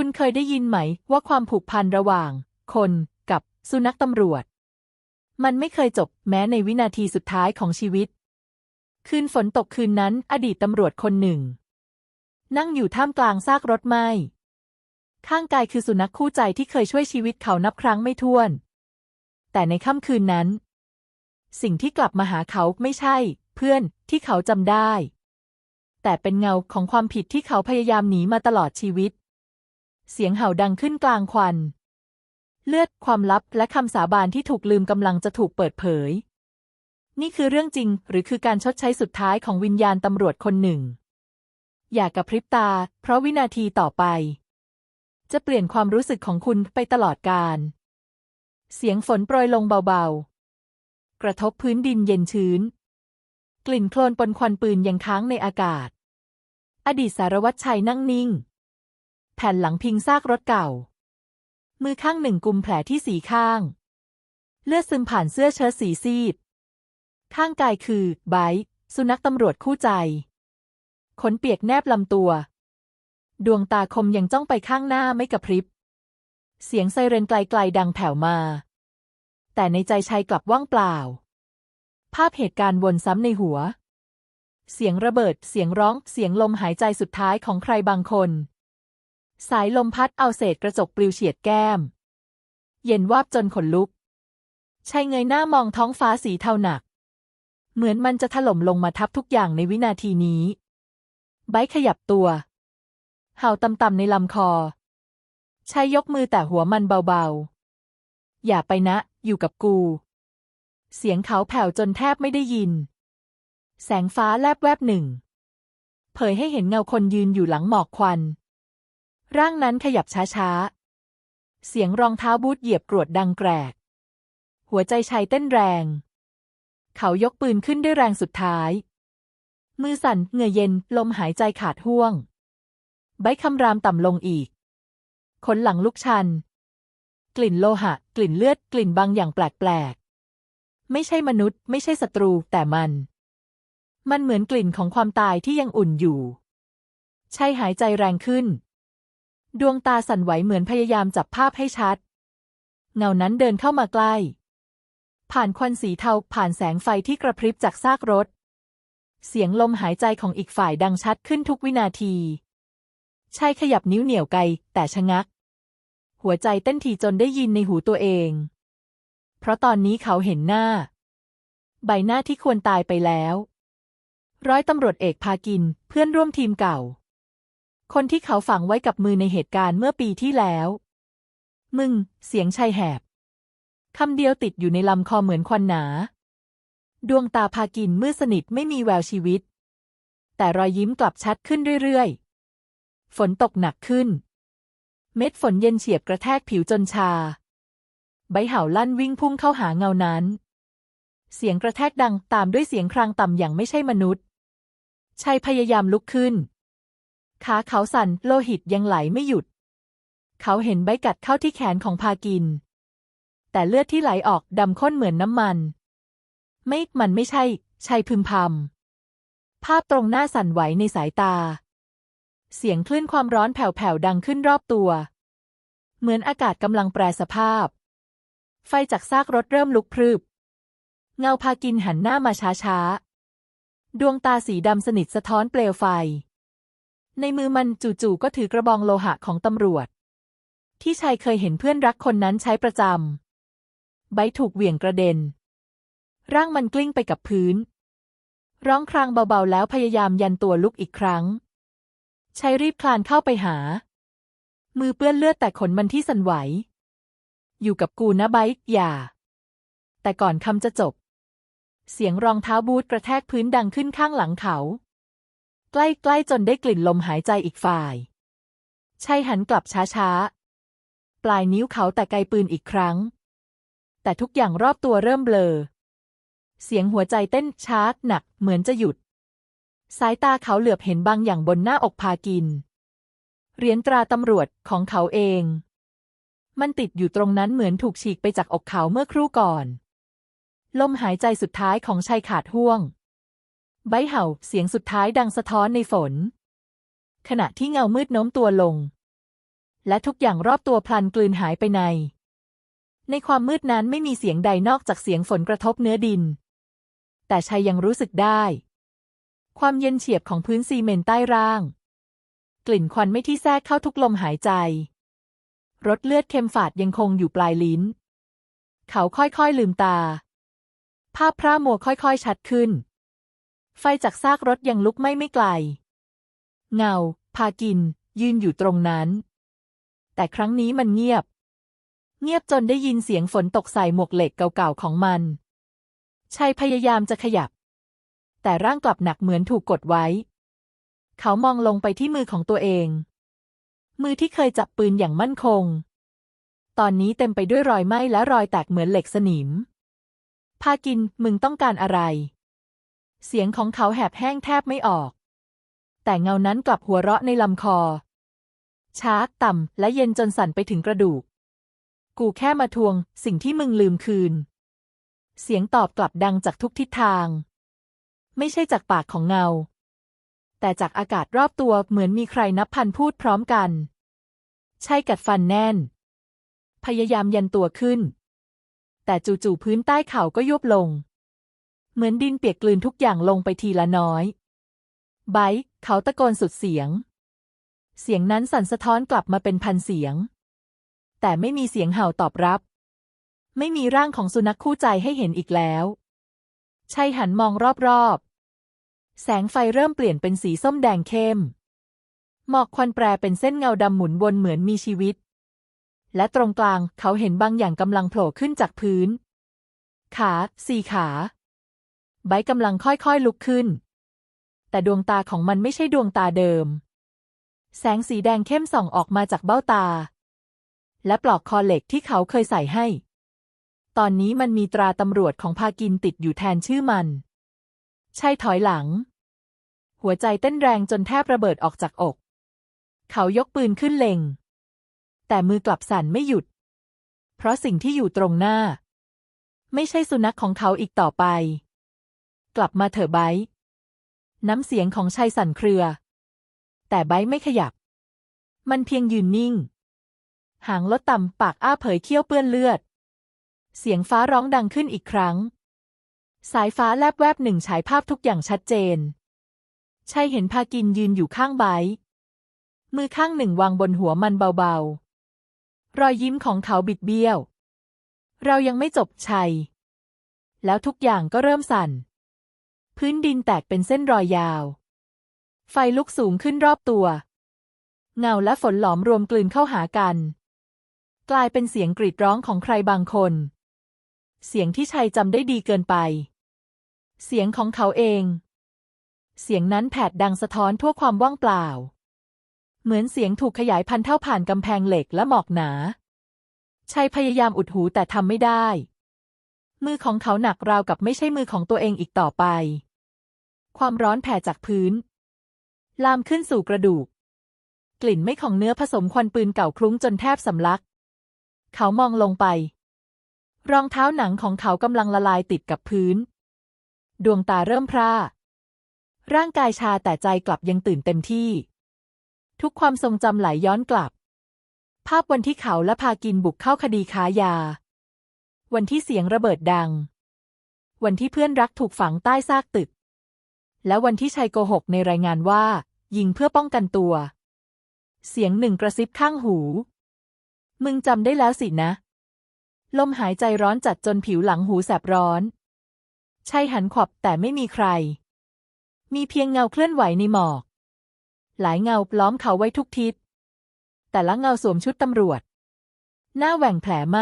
คุณเคยได้ยินไหมว่าความผูกพันระหว่าง คนกับสุนัขตำรวจ มันไม่เคยจบแม้ในวินาทีสุดท้ายของชีวิต คืนฝนตกคืนนั้น อดีตตำรวจคนหนึ่ง นั่งอยู่ท่ามกลางซากรถไหม้ข้างกายคือสุนัขคู่ใจที่เคยช่วยชีวิตเขานับครั้งไม่ถ้วน แต่ในค่ำคืนนั้น สิ่งที่กลับมาหาเขาไม่ใช่ เพื่อนที่เขาจำได้ แต่เป็นเงาของความผิดที่เขาพยายามหนีมาตลอดชีวิต เสียงเห่าดังขึ้นกลางควัน เลือดความลับและคำสาบานที่ถูกลืมกำลังจะถูกเปิดเผย นี่คือเรื่องจริงหรือคือการชดใช้สุดท้ายของวิญญาณตำรวจคนหนึ่ง อย่ากระพริบตา เพราะวินาทีต่อไป จะเปลี่ยนความรู้สึกของคุณไปตลอดกาลเสียงฝนโปรยลงเบาๆ กระทบพื้นดินเย็นชื้น กลิ่นโคลนปนควันปืนยังค้างในอากาศ อดีตสารวัตรชัยนั่งนิ่ง แผ่นหลังพิงซากรถเก่า มือข้างหนึ่งกุมแผลที่สีข้าง เลือดซึมผ่านเสื้อเชิ้ตสีซีด ข้างกายคือ ไบร์สุนัขตำรวจคู่ใจ ขนเปียกแนบลำตัว ดวงตาคมยังจ้องไปข้างหน้าไม่กระพริบ เสียงไซเรนไกลๆดังแผ่วมา แต่ในใจชายกลับว่างเปล่า ภาพเหตุการณ์วนซ้ำในหัว เสียงระเบิด เสียงร้อง เสียงลมหายใจสุดท้ายของใครบางคน สายลมพัดเอาเศษกระจกปลิวเฉียดแก้ม เย็นวาบจนขนลุกชายเงยหน้ามองท้องฟ้าสีเทาหนัก เหมือนมันจะถล่มลงมาทับทุกอย่างในวินาทีนี้ ไบขยับตัว เห่าต่ำๆในลำคอชายยกมือแต่หัวมันเบาๆ อย่าไปนะ อยู่กับกู เสียงเขาแผ่วจนแทบไม่ได้ยิน แสงฟ้าแลบแวบหนึ่ง เผยให้เห็นเงาคนยืนอยู่หลังหมอกควัน ร่างนั้นขยับช้าๆ เสียงรองเท้าบูทเหยียบกรวดดังแกรก หัวใจชายเต้นแรง เขายกปืนขึ้นด้วยแรงสุดท้าย มือสั่นเหงื่อเย็นลมหายใจขาดห่วง ใบคำรามต่ำลงอีก ขนหลังลุกชัน กลิ่นโลหะ กลิ่นเลือด กลิ่นบางอย่างแปลกๆ ไม่ใช่มนุษย์ ไม่ใช่ศัตรู แต่มัน มันเหมือนกลิ่นของความตายที่ยังอุ่นอยู่ใช่หายใจแรงขึ้น ดวงตาสั่นไหวเหมือนพยายามจับภาพให้ชัด เงานั้นเดินเข้ามาใกล้ ผ่านควันสีเทาผ่านแสงไฟที่กระพริบจากซากรถ เสียงลมหายใจของอีกฝ่ายดังชัดขึ้นทุกวินาทีชายขยับนิ้วเหนี่ยวไกลแต่ชะงัก หัวใจเต้นทีจนได้ยินในหูตัวเอง เพราะตอนนี้เขาเห็นหน้า ใบหน้าที่ควรตายไปแล้ว ร้อยตำรวจเอกพากินเพื่อนร่วมทีมเก่า คนที่เขาฝังไว้กับมือในเหตุการณ์เมื่อปีที่แล้ว มึง เสียงชายแหบ คำเดียวติดอยู่ในลำคอเหมือนควันหนา ดวงตาพากินมืดสนิทไม่มีแววชีวิต แต่รอยยิ้มกลับชัดขึ้นเรื่อยๆ ฝนตกหนักขึ้น เม็ดฝนเย็นเฉียบกระแทกผิวจนชา ใบเห่าลั่นวิ่งพุ่งเข้าหาเงานั้น เสียงกระแทกดังตามด้วยเสียงครางต่ำอย่างไม่ใช่มนุษย์ชายพยายามลุกขึ้น ขาเขาสั่นโลหิตยังไหลไม่หยุด เขาเห็นใบกัดเข้าที่แขนของพากิน แต่เลือดที่ไหลออกดำข้นเหมือนน้ำมัน ไม่มันไม่ใช่ชัยพึมพำภาพตรงหน้าสั่นไหวในสายตา เสียงคลื่นความร้อนแผ่วๆดังขึ้นรอบตัว เหมือนอากาศกำลังแปรสภาพ ไฟจากซากรถเริ่มลุกพรึบ เงาพากินหันหน้ามาช้าๆ ดวงตาสีดำสนิทสะท้อนเปลวไฟ ในมือมันจู่ๆก็ถือกระบองโลหะของตำรวจ ที่ชายเคยเห็นเพื่อนรักคนนั้นใช้ประจำ ใบถูกเหวี่ยงกระเด็น ร่างมันกลิ้งไปกับพื้น ร้องครางเบาๆแล้วพยายามยันตัวลุกอีกครั้งชายรีบคลานเข้าไปหา มือเปื้อนเลือดแต่ขนมันที่สั่นไหว อยู่กับกูนะไบค์อย่า แต่ก่อนคำจะจบ เสียงรองเท้าบูทกระแทกพื้นดังขึ้นข้างหลังเขา ใกล้ๆจนได้กลิ่นลมหายใจอีกฝ่ายชายหันกลับช้าๆ ปลายนิ้วเขาแต่ไกลปืนอีกครั้ง แต่ทุกอย่างรอบตัวเริ่มเบลอ เสียงหัวใจเต้นช้าหนักเหมือนจะหยุด สายตาเขาเหลือบเห็นบางอย่างบนหน้าอกพากิน เหรียญตราตำรวจของเขาเอง มันติดอยู่ตรงนั้นเหมือนถูกฉีกไปจากอกเขาเมื่อครู่ก่อน ลมหายใจสุดท้ายของชายขาดห่วง ใบเห่าเสียงสุดท้ายดังสะท้อนในฝน ขณะที่เงามืดโน้มตัวลง และทุกอย่างรอบตัวพลันกลืนหายไปใน ในความมืดนั้นไม่มีเสียงใดนอกจากเสียงฝนกระทบเนื้อดิน แต่ชายยังรู้สึกได้ ความเย็นเฉียบของพื้นซีเมนต์ใต้ร่าง กลิ่นควันไม่ที่แทรกเข้าทุกลมหายใจรสเลือดเค็มฝาดยังคงอยู่ปลายลิ้น เขาค่อยๆลืมตา ภาพพร่ามัวค่อยๆชัดขึ้น ไฟจากซากรถยังลุกไหม้ไม่ไกล เงา พากิน ยืนอยู่ตรงนั้น แต่ครั้งนี้มันเงียบ เงียบจนได้ยินเสียงฝนตกใส่หมวกเหล็กเก่าๆของมันชัยพยายามจะขยับ แต่ร่างกลับหนักเหมือนถูกกดไว้ เขามองลงไปที่มือของตัวเอง มือที่เคยจับปืนอย่างมั่นคง ตอนนี้เต็มไปด้วยรอยไหม้และรอยแตกเหมือนเหล็กสนิม พากินมึงต้องการอะไร เสียงของเขาแหบแห้งแทบไม่ออก แต่เงานั้นกลับหัวเราะในลำคอ ช้าต่ำและเย็นจนสั่นไปถึงกระดูก กูแค่มาทวงสิ่งที่มึงลืมคืน เสียงตอบกลับดังจากทุกทิศทาง ไม่ใช่จากปากของเงา แต่จากอากาศรอบตัวเหมือนมีใครนับพันพูดพร้อมกัน ใช่กัดฟันแน่น พยายามยันตัวขึ้น แต่จู่ๆพื้นใต้เข่าก็ยุบลง เหมือนดินเปียกกลืนทุกอย่างลงไปทีละน้อยไบค์เขาตะโกนสุดเสียง เสียงนั้นสั่นสะท้อนกลับมาเป็นพันเสียง แต่ไม่มีเสียงเห่าตอบรับ ไม่มีร่างของสุนัขคู่ใจให้เห็นอีกแล้วชัยหันมองรอบๆ แสงไฟเริ่มเปลี่ยนเป็นสีส้มแดงเข้ม หมอกควันแปรเป็นเส้นเงาดำหมุนวนเหมือนมีชีวิต และตรงกลางเขาเห็นบางอย่างกำลังโผล่ขึ้นจากพื้น ขา สี่ขา ไบกำลังค่อยๆลุกขึ้น แต่ดวงตาของมันไม่ใช่ดวงตาเดิม แสงสีแดงเข้มส่องออกมาจากเบ้าตา และปลอกคอเหล็กที่เขาเคยใส่ให้ ตอนนี้มันมีตราตำรวจของพากินติดอยู่แทนชื่อมัน ใช่ถอยหลัง หัวใจเต้นแรงจนแทบระเบิดออกจากอก เขายกปืนขึ้นเล็ง แต่มือกลับสั่นไม่หยุด เพราะสิ่งที่อยู่ตรงหน้า ไม่ใช่สุนัขของเขาอีกต่อไป กลับมาเถอะไบน้ำเสียงของชายสั่นเครือ แต่ไบไม่ขยับ มันเพียงยืนนิ่ง หางลดต่ำปากอ้าเผยเขี้ยวเปื้อนเลือด เสียงฟ้าร้องดังขึ้นอีกครั้ง สายฟ้าแลบแวบหนึ่งฉายภาพทุกอย่างชัดเจนชายเห็นพากินยืนอยู่ข้างไบมือข้างหนึ่งวางบนหัวมันเบาๆ รอยยิ้มของเขาบิดเบี้ยว เรายังไม่จบชัย แล้วทุกอย่างก็เริ่มสั่น พื้นดินแตกเป็นเส้นรอยยาว ไฟลุกสูงขึ้นรอบตัว เงาและฝนหลอมรวมกลืนเข้าหากัน กลายเป็นเสียงกรีดร้องของใครบางคน เสียงที่ชัยจำได้ดีเกินไป เสียงของเขาเอง เสียงนั้นแผดดังสะท้อนทั่วความว่างเปล่า เหมือนเสียงถูกขยายพันเท่าผ่านกำแพงเหล็กและหมอกหนา ชัยพยายามอุดหูแต่ทำไม่ได้มือของเขาหนักราวกับไม่ใช่มือของตัวเองอีกต่อไป ความร้อนแผ่จากพื้น ลามขึ้นสู่กระดูก กลิ่นไม่ของเนื้อผสมควันปืนเก่าคลุ้งจนแทบสำลัก เขามองลงไป รองเท้าหนังของเขากำลังละลายติดกับพื้น ดวงตาเริ่มพร่า ร่างกายชาแต่ใจกลับยังตื่นเต็มที่ ทุกความทรงจำไหลย้อนกลับ ภาพวันที่เขาและพากินบุกเข้าคดีค้ายา วันที่เสียงระเบิดดังวันที่เพื่อนรักถูกฝังใต้ซากตึก และวันที่ชัยโกหกในรายงานว่า ยิงเพื่อป้องกันตัว เสียงหนึ่งกระซิบข้างหู มึงจำได้แล้วสินะ ลมหายใจร้อนจัดจนผิวหลังหูแสบร้อนชัยหันขวับแต่ไม่มีใคร มีเพียงเงาเคลื่อนไหวในหมอก หลายเงาล้อมเขาไว้ทุกทิศ แต่ละเงาสวมชุดตำรวจ หน้าแหว่งแผลไหม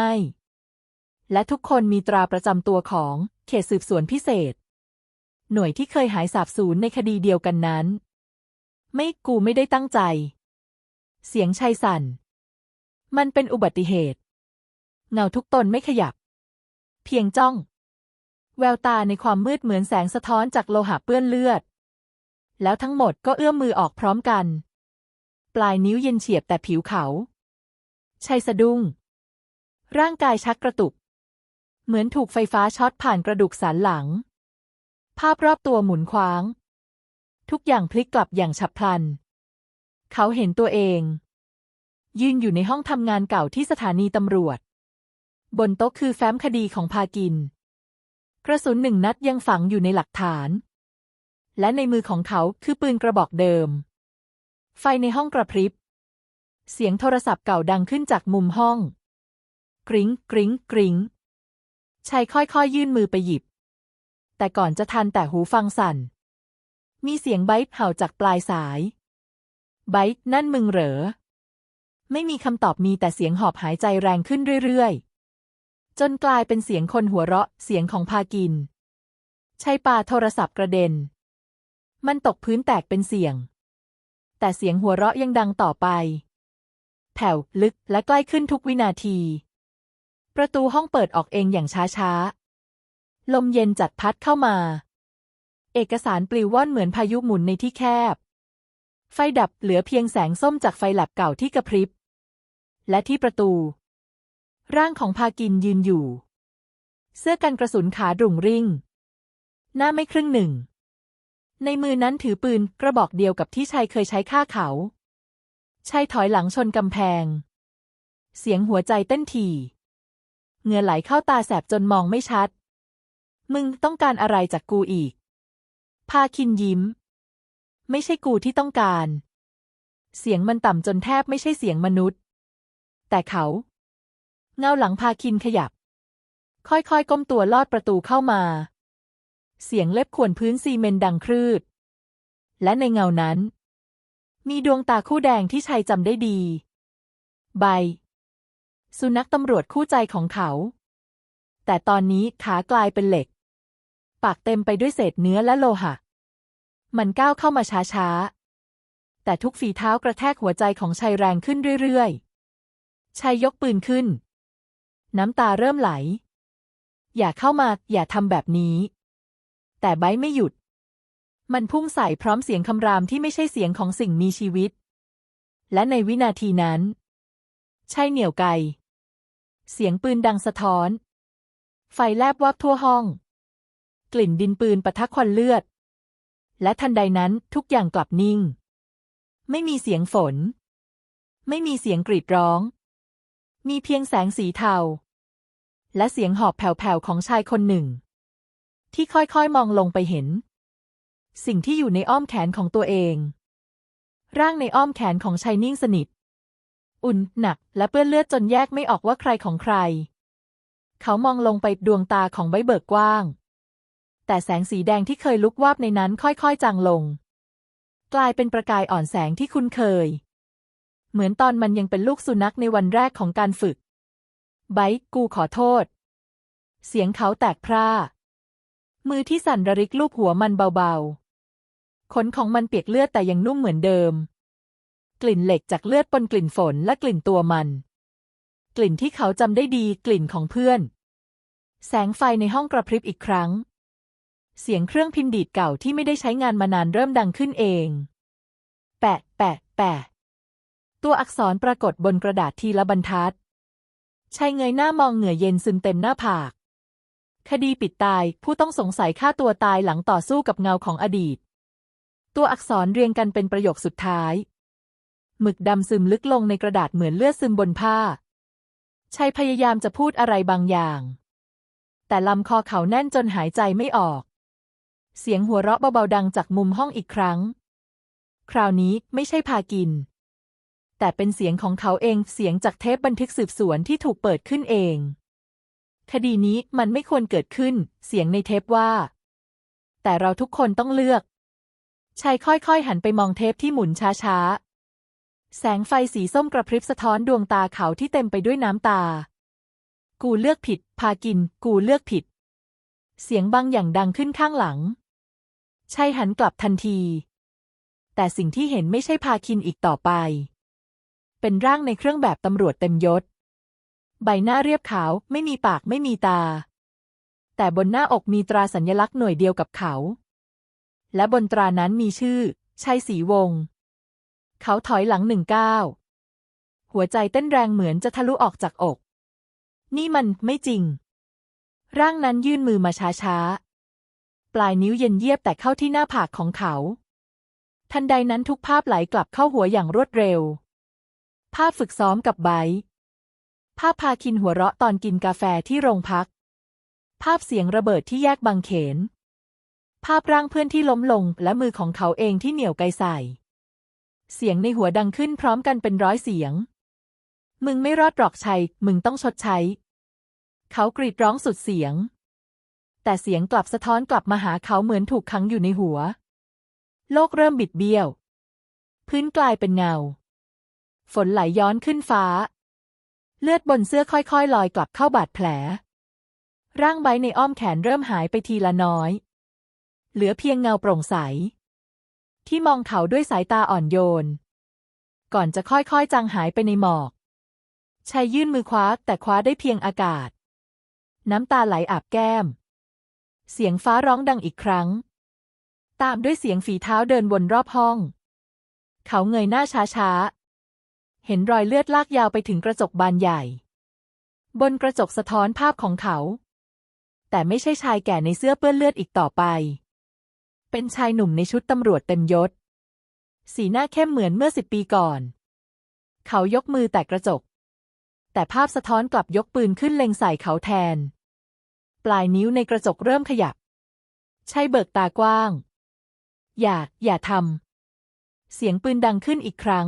และทุกคนมีตราประจำตัวของเขตสืบสวนพิเศษ หน่วยที่เคยหายสาบสูญในคดีเดียวกันนั้น ไม่กูไม่ได้ตั้งใจ เสียงชัยสั่น มันเป็นอุบัติเหตุ เงาทุกตนไม่ขยับ เพียงจ้อง แววตาในความมืดเหมือนแสงสะท้อนจากโลหะเปื้อนเลือด แล้วทั้งหมดก็เอื้อมมือออกพร้อมกัน ปลายนิ้วเย็นเฉียบแต่ผิวเขาชัยสะดุ้ง ร่างกายชักกระตุก เหมือนถูกไฟฟ้าช็อตผ่านกระดูกสันหลัง ภาพรอบตัวหมุนคว้าง ทุกอย่างพลิกกลับอย่างฉับพลัน เขาเห็นตัวเอง ยืนอยู่ในห้องทำงานเก่าที่สถานีตำรวจ บนโต๊ะคือแฟ้มคดีของพากิน กระสุนหนึ่งนัดยังฝังอยู่ในหลักฐาน และในมือของเขาคือปืนกระบอกเดิม ไฟในห้องกระพริบ เสียงโทรศัพท์เก่าดังขึ้นจากมุมห้อง กริ้งกริ้งกริ้งชายค่อยๆยื่นมือไปหยิบ แต่ก่อนจะทันแต่หูฟังสั่น มีเสียงไบท์เห่าจากปลายสาย ไบท์นั่นมึงเหรอ ไม่มีคำตอบมีแต่เสียงหอบหายใจแรงขึ้นเรื่อยๆ จนกลายเป็นเสียงคนหัวเราะเสียงของพากินใช้ปาโทรศัพท์กระเด็น มันตกพื้นแตกเป็นเสียง แต่เสียงหัวเราะยังดังต่อไป แผ่วลึกและใกล้ขึ้นทุกวินาที ประตูห้องเปิดออกเองอย่างช้าๆ ลมเย็นจัดพัดเข้ามา เอกสารปลิวว่อนเหมือนพายุหมุนในที่แคบ ไฟดับเหลือเพียงแสงส้มจากไฟแลบเก่าที่กระพริบ และที่ประตู ร่างของพากินยืนอยู่ เสื้อกันกระสุนขาดุ่งริ่ง หน้าไม่ครึ่งหนึ่ง ในมือนั้นถือปืนกระบอกเดียวกับที่ชายเคยใช้ฆ่าเขาชายถอยหลังชนกำแพง เสียงหัวใจเต้นถี่เหงื่อไหลเข้าตาแสบจนมองไม่ชัด มึงต้องการอะไรจากกูอีก พาคินยิ้ม ไม่ใช่กูที่ต้องการ เสียงมันต่ำจนแทบไม่ใช่เสียงมนุษย์ แต่เขา เงาหลังพาคินขยับ ค่อยๆ ก้มตัวลอดประตูเข้ามา เสียงเล็บข่วนพื้นซีเมนต์ดังครืด และในเงานั้น มีดวงตาคู่แดงที่ชัยจำได้ดี ใบ สุนัขตำรวจคู่ใจของเขาแต่ตอนนี้ขากลายเป็นเหล็ก ปากเต็มไปด้วยเศษเนื้อและโลหะ มันก้าวเข้ามาช้าๆ แต่ทุกฝีเท้ากระแทกหัวใจของชัยแรงขึ้นเรื่อยๆชัยยกปืนขึ้น น้ำตาเริ่มไหล อย่าเข้ามา อย่าทำแบบนี้ แต่ไบไม่หยุด มันพุ่งใส่พร้อมเสียงคำรามที่ไม่ใช่เสียงของสิ่งมีชีวิต และในวินาทีนั้นใช่เหนี่ยวไก เสียงปืนดังสะท้อน ไฟแลบวับทั่วห้อง กลิ่นดินปืนปะทะควันเลือด และทันใดนั้นทุกอย่างกลับนิ่ง ไม่มีเสียงฝน ไม่มีเสียงกรีดร้อง มีเพียงแสงสีเทา และเสียงหอบแผ่วๆของชายคนหนึ่ง ที่ค่อยๆมองลงไปเห็น สิ่งที่อยู่ในอ้อมแขนของตัวเอง ร่างในอ้อมแขนของชายนิ่งสนิท อุ่นหนัก และเปื้อนเลือดจนแยกไม่ออกว่าใครของใคร เขามองลงไปดวงตาของใบเบิกกว้าง แต่แสงสีแดงที่เคยลุกวาบในนั้นค่อยๆจางลง กลายเป็นประกายอ่อนแสงที่คุ้นเคย เหมือนตอนมันยังเป็นลูกสุนัขในวันแรกของการฝึก ไบค์กูขอโทษ เสียงเขาแตกพร่า มือที่สั่นระริกลูบหัวมันเบาๆ ขนของมันเปียกเลือดแต่ยังนุ่มเหมือนเดิม กลิ่นเหล็กจากเลือดปนกลิ่นฝนและกลิ่นตัวมัน กลิ่นที่เขาจำได้ดีกลิ่นของเพื่อน แสงไฟในห้องกระพริบอีกครั้ง เสียงเครื่องพิมพ์ดีดเก่าที่ไม่ได้ใช้งานมานานเริ่มดังขึ้นเอง แปะ แปะ แปะ ตัวอักษรปรากฏบนกระดาษทีละบรรทัดชายเงยหน้ามองเหงื่อเย็นซึมเต็มหน้าผาก คดีปิดตาย ผู้ต้องสงสัยฆ่าตัวตายหลังต่อสู้กับเงาของอดีต ตัวอักษรเรียงกันเป็นประโยคสุดท้าย หมึกดำซึมลึกลงในกระดาษเหมือนเลือดซึมบนผ้าชายพยายามจะพูดอะไรบางอย่าง แต่ลำคอเขาแน่นจนหายใจไม่ออก เสียงหัวเราะเบาๆดังจากมุมห้องอีกครั้ง คราวนี้ไม่ใช่พากิน แต่เป็นเสียงของเขาเองเสียงจากเทปบันทึกสืบสวนที่ถูกเปิดขึ้นเอง คดีนี้มันไม่ควรเกิดขึ้น เสียงในเทปว่า แต่เราทุกคนต้องเลือกชายค่อยๆ หันไปมองเทปที่หมุนช้าๆ แสงไฟสีส้มกระพริบสะท้อนดวงตาเขาที่เต็มไปด้วยน้ำตา กูเลือกผิด พากิน กูเลือกผิด เสียงบางอย่างดังขึ้นข้างหลัง ชายหันกลับทันที แต่สิ่งที่เห็นไม่ใช่พาคินอีกต่อไป เป็นร่างในเครื่องแบบตำรวจเต็มยศ ใบหน้าเรียบขาวไม่มีปากไม่มีตา แต่บนหน้าอกมีตราสัญลักษณ์หน่วยเดียวกับเขา และบนตรานั้นมีชื่อชัยศรีวงศ์เขาถอยหลังหนึ่งก้าวหัวใจเต้นแรงเหมือนจะทะลุออกจากอก นี่มันไม่จริง ร่างนั้นยื่นมือมาช้าๆ ปลายนิ้วเย็นเยียบแต่เข้าที่หน้าผากของเขา ทันใดนั้นทุกภาพไหลกลับเข้าหัวอย่างรวดเร็ว ภาพฝึกซ้อมกับไบภาพพาคินหัวเราะตอนกินกาแฟที่โรงพัก ภาพเสียงระเบิดที่แยกบางเขน ภาพร่างเพื่อนที่ล้มลงและมือของเขาเองที่เหนี่ยวไกใส่ เสียงในหัวดังขึ้นพร้อมกันเป็นร้อยเสียง มึงไม่รอดหรอกชัย มึงต้องชดใช้ เขากรีดร้องสุดเสียง แต่เสียงกลับสะท้อนกลับมาหาเขาเหมือนถูกขังอยู่ในหัว โลกเริ่มบิดเบี้ยว พื้นกลายเป็นเงา ฝนไหลย้อนขึ้นฟ้า เลือดบนเสื้อค่อยๆ ลอยกลับเข้าบาดแผล ร่างใบในอ้อมแขนเริ่มหายไปทีละน้อย เหลือเพียงเงาโปร่งใส ที่มองเขาด้วยสายตาอ่อนโยน ก่อนจะค่อยๆจางหายไปในหมอกชายยื่นมือคว้าแต่คว้าได้เพียงอากาศ น้ำตาไหลอาบแก้ม เสียงฟ้าร้องดังอีกครั้ง ตามด้วยเสียงฝีเท้าเดินวนรอบห้อง เขาเงยหน้าช้าๆ เห็นรอยเลือดลากยาวไปถึงกระจกบานใหญ่ บนกระจกสะท้อนภาพของเขา แต่ไม่ใช่ชายแก่ในเสื้อเปื้อนเลือดอีกต่อไป เป็นชายหนุ่มในชุดตำรวจเต็มยศ สีหน้าเข้มเหมือนเมื่อสิบปีก่อน เขายกมือแตะกระจก แต่ภาพสะท้อนกลับยกปืนขึ้นเล็งใส่เขาแทน ปลายนิ้วในกระจกเริ่มขยับใช่เบิกตากว้าง อย่า อย่าทำ เสียงปืนดังขึ้นอีกครั้ง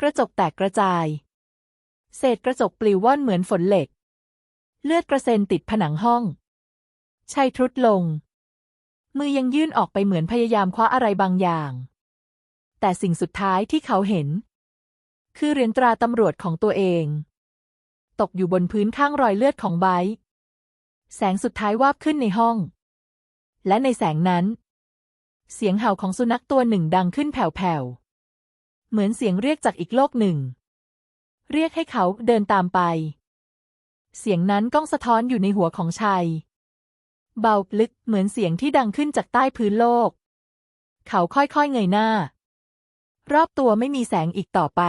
กระจกแตกกระจาย เศษกระจกปลิวว่อนเหมือนฝนเหล็ก เลือดกระเซ็นติดผนังห้องชัยทรุดลง มือยังยื่นออกไปเหมือนพยายามคว้าอะไรบางอย่าง แต่สิ่งสุดท้ายที่เขาเห็น คือเหรียญตราตำรวจของตัวเองตกอยู่บนพื้นข้างรอยเลือดของไบร์ แสงสุดท้ายวาบขึ้นในห้อง และในแสงนั้น เสียงเห่าของสุนัขตัวหนึ่งดังขึ้นแผ่วๆ เหมือนเสียงเรียกจากอีกโลกหนึ่ง เรียกให้เขาเดินตามไป เสียงนั้นก้องสะท้อนอยู่ในหัวของชัย เบาลึกเหมือนเสียงที่ดังขึ้นจากใต้พื้นโลก เขาค่อยๆเงยหน้า รอบตัวไม่มีแสงอีกต่อไป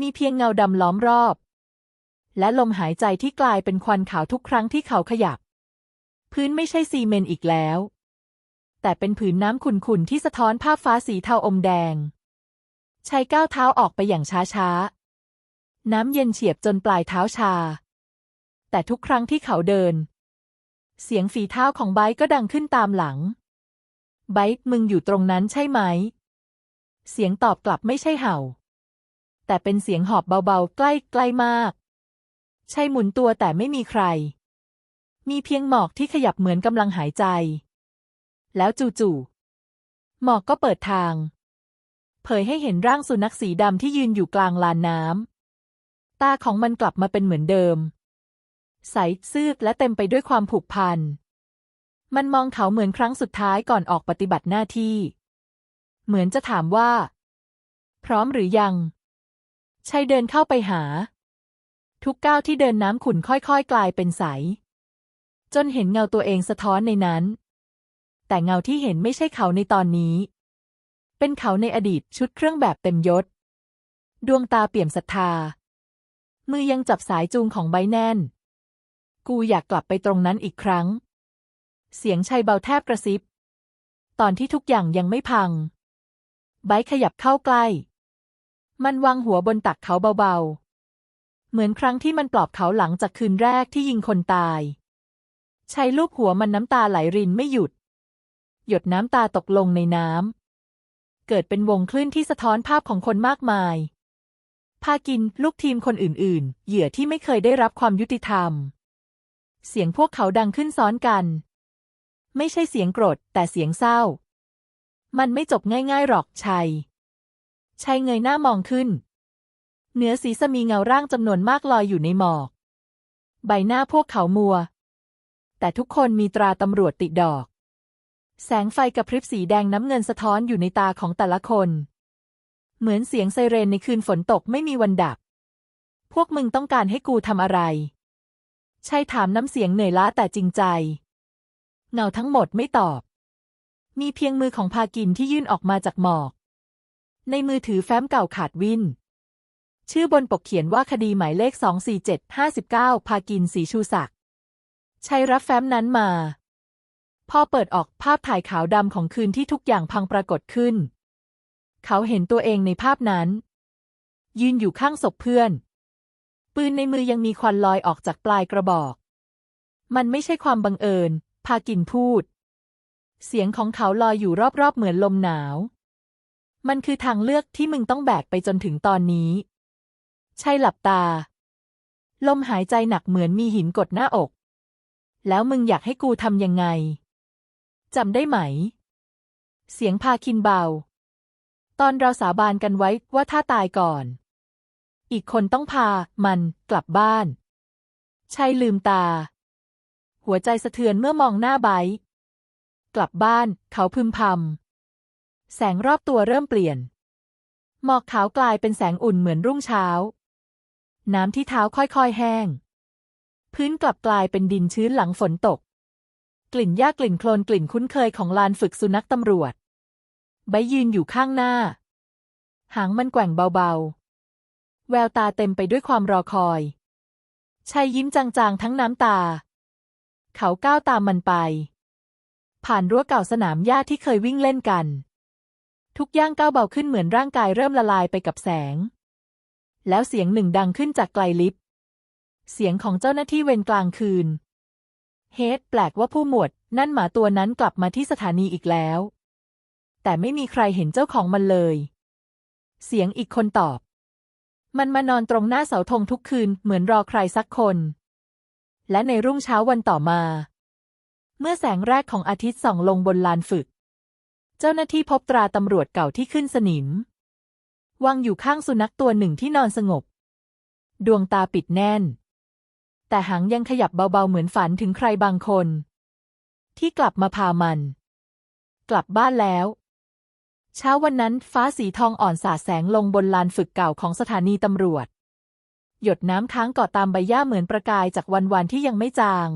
มีเพียงเงาดำล้อมรอบ และลมหายใจที่กลายเป็นควันขาวทุกครั้งที่เขาขยับ พื้นไม่ใช่ซีเมนต์อีกแล้ว แต่เป็นผืนน้ำขุ่นๆที่สะท้อนภาพฟ้าสีเทาอมแดงชัยก้าวเท้าออกไปอย่างช้าๆ น้ำเย็นเฉียบจนปลายเท้าชา แต่ทุกครั้งที่เขาเดิน เสียงฝีเท้าของไบร์ก็ดังขึ้นตามหลัง ไบร์มึงอยู่ตรงนั้นใช่ไหม เสียงตอบกลับไม่ใช่เห่า แต่เป็นเสียงหอบเบาๆ ใกล้ใกล้มาก ชัยหมุนตัวแต่ไม่มีใคร มีเพียงหมอกที่ขยับเหมือนกำลังหายใจ แล้วจู่ๆหมอกก็เปิดทาง เผยให้เห็นร่างสุนัขสีดำที่ยืนอยู่กลางลานน้ำ ตาของมันกลับมาเป็นเหมือนเดิม ใสซื่อและเต็มไปด้วยความผูกพัน มันมองเขาเหมือนครั้งสุดท้ายก่อนออกปฏิบัติหน้าที่ เหมือนจะถามว่า พร้อมหรือยังชัยเดินเข้าไปหา ทุกก้าวที่เดินน้ำขุ่นค่อยๆ กลายเป็นใส จนเห็นเงาตัวเองสะท้อนในนั้น แต่เงาที่เห็นไม่ใช่เขาในตอนนี้ เป็นเขาในอดีตชุดเครื่องแบบเต็มยศ ดวงตาเปี่ยมศรัทธา มือยังจับสายจูงของใบแน่น กูอยากกลับไปตรงนั้นอีกครั้ง เสียงชัยเบาแทบกระซิบ ตอนที่ทุกอย่างยังไม่พัง ไบขยับเข้าใกล้ มันวางหัวบนตักเขาเบาๆ เหมือนครั้งที่มันปลอบเขาหลังจากคืนแรกที่ยิงคนตายชัยลูบหัวมันน้ำตาไหลรินไม่หยุด หยดน้ำตาตกลงในน้ำ เกิดเป็นวงคลื่นที่สะท้อนภาพของคนมากมาย พากินลูกทีมคนอื่น ๆ เหยื่อที่ไม่เคยได้รับความยุติธรรม เสียงพวกเขาดังขึ้นซ้อนกัน ไม่ใช่เสียงโกรธแต่เสียงเศร้า มันไม่จบง่าย ๆ หรอกชัยชัยเงยหน้ามองขึ้น เหนือศีรษะมีเงาร่างจำนวนมากลอยอยู่ในหมอก ใบหน้าพวกเขามัว แต่ทุกคนมีตราตำรวจติดดอก แสงไฟกระพริบสีแดงน้ำเงินสะท้อนอยู่ในตาของแต่ละคน เหมือนเสียงไซเรนในคืนฝนตกไม่มีวันดับ พวกมึงต้องการให้กูทำอะไรชัยถามน้ำเสียงเหนื่อยล้าแต่จริงใจ เงาทั้งหมดไม่ตอบ มีเพียงมือของพากินที่ยื่นออกมาจากหมอก ในมือถือแฟ้มเก่าขาดวิน ชื่อบนปกเขียนว่าคดีหมายเลข 24759 พากินสีชูศักดิ์ชัยรับแฟ้มนั้นมา พอเปิดออกภาพถ่ายขาวดำของคืนที่ทุกอย่างพังปรากฏขึ้น เขาเห็นตัวเองในภาพนั้น ยืนอยู่ข้างศพเพื่อน ปืนในมือยังมีควันลอยออกจากปลายกระบอก มันไม่ใช่ความบังเอิญ พากินพูด เสียงของเขาลอยอยู่รอบๆเหมือนลมหนาว มันคือทางเลือกที่มึงต้องแบกไปจนถึงตอนนี้ ใช่หลับตา ลมหายใจหนักเหมือนมีหินกดหน้าอก แล้วมึงอยากให้กูทำยังไงจำได้ไหม เสียงพาคินเบา ตอนเราสาบานกันไว้ว่าถ้าตายก่อน อีกคนต้องพามันกลับบ้านใช่ลืมตา หัวใจสะเทือนเมื่อมองหน้าไบกลับบ้านเขาพึมพำ แสงรอบตัวเริ่มเปลี่ยน หมอกขาวกลายเป็นแสงอุ่นเหมือนรุ่งเช้า น้ำที่เท้าค่อยๆแห้ง พื้นกลับกลายเป็นดินชื้นหลังฝนตก กลิ่นหญ้ากลิ่นโคลนกลิ่นคุ้นเคยของลานฝึกสุนัขตำรวจ ใบยืนอยู่ข้างหน้า หางมันแกว่งเบาๆ แววตาเต็มไปด้วยความรอคอยชายยิ้มจางๆทั้งน้ำตา เขาก้าวตามมันไป ผ่านรั้วเก่าสนามหญ้าที่เคยวิ่งเล่นกัน ทุกย่างก้าวเบาขึ้นเหมือนร่างกายเริ่มละลายไปกับแสง แล้วเสียงหนึ่งดังขึ้นจากไกลลิฟต์เสียงของเจ้าหน้าที่เวรกลางคืน เฮดแปลกว่าผู้หมวด นั่นหมาตัวนั้นกลับมาที่สถานีอีกแล้ว แต่ไม่มีใครเห็นเจ้าของมันเลย เสียงอีกคนตอบ มันมานอนตรงหน้าเสาธงทุกคืนเหมือนรอใครสักคน และในรุ่งเช้าวันต่อมา เมื่อแสงแรกของอาทิตย์ส่องลงบนลานฝึก เจ้าหน้าที่พบตราตำรวจเก่าที่ขึ้นสนิม วางอยู่ข้างสุนัขตัวหนึ่งที่นอนสงบ ดวงตาปิดแน่น แต่หางยังขยับเบาๆเหมือนฝันถึงใครบางคน ที่กลับมาพามัน กลับบ้านแล้ว เช้าวันนั้นฟ้าสีทองอ่อนสาดแสงลงบนลานฝึกเก่าของสถานีตำรวจ หยดน้ำค้างเกาะตามใบหญ้าเหมือนประกายจากวันวานที่ยังไม่จาง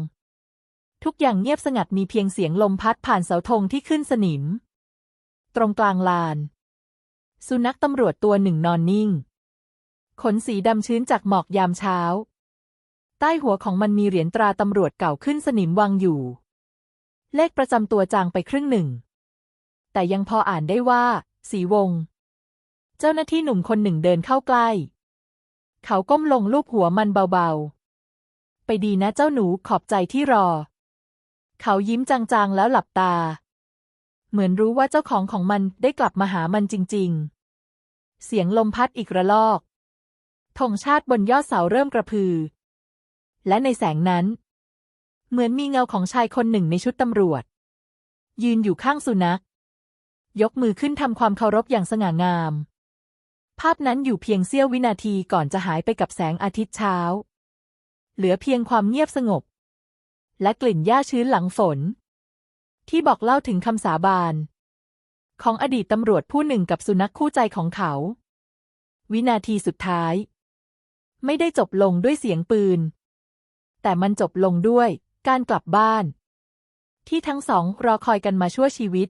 ทุกอย่างเงียบสงัดมีเพียงเสียงลมพัดผ่านเสาธงที่ขึ้นสนิม ตรงกลางลาน สุนัขตำรวจตัวหนึ่งนอนนิ่ง ขนสีดำชื้นจากหมอกยามเช้า ใต้หัวของมันมีเหรียญตราตำรวจเก่าขึ้นสนิมวางอยู่ เลขประจำตัวจางไปครึ่งหนึ่ง แต่ยังพออ่านได้ว่า สีวง เจ้าหน้าที่หนุ่มคนหนึ่งเดินเข้าใกล้ เขาก้มลงลูบหัวมันเบาๆ ไปดีนะเจ้าหนูขอบใจที่รอ เขายิ้มจางๆแล้วหลับตา เหมือนรู้ว่าเจ้าของของมันได้กลับมาหามันจริง ๆ เสียงลมพัดอีกระลอกธงชาติบนยอดเสาเริ่มกระพือ และในแสงนั้น เหมือนมีเงาของชายคนหนึ่งในชุดตำรวจ ยืนอยู่ข้างสุนัข ยกมือขึ้นทำความเคารพอย่างสง่างาม ภาพนั้นอยู่เพียงเสี้ยววินาทีก่อนจะหายไปกับแสงอาทิตย์เช้า เหลือเพียงความเงียบสงบ และกลิ่นหญ้าชื้นหลังฝน ที่บอกเล่าถึงคำสาบาน ของอดีตตำรวจผู้หนึ่งกับสุนัขคู่ใจของเขา วินาทีสุดท้าย ไม่ได้จบลงด้วยเสียงปืน แต่มันจบลงด้วยการกลับบ้าน ที่ทั้งสองรอคอยกันมาชั่วชีวิต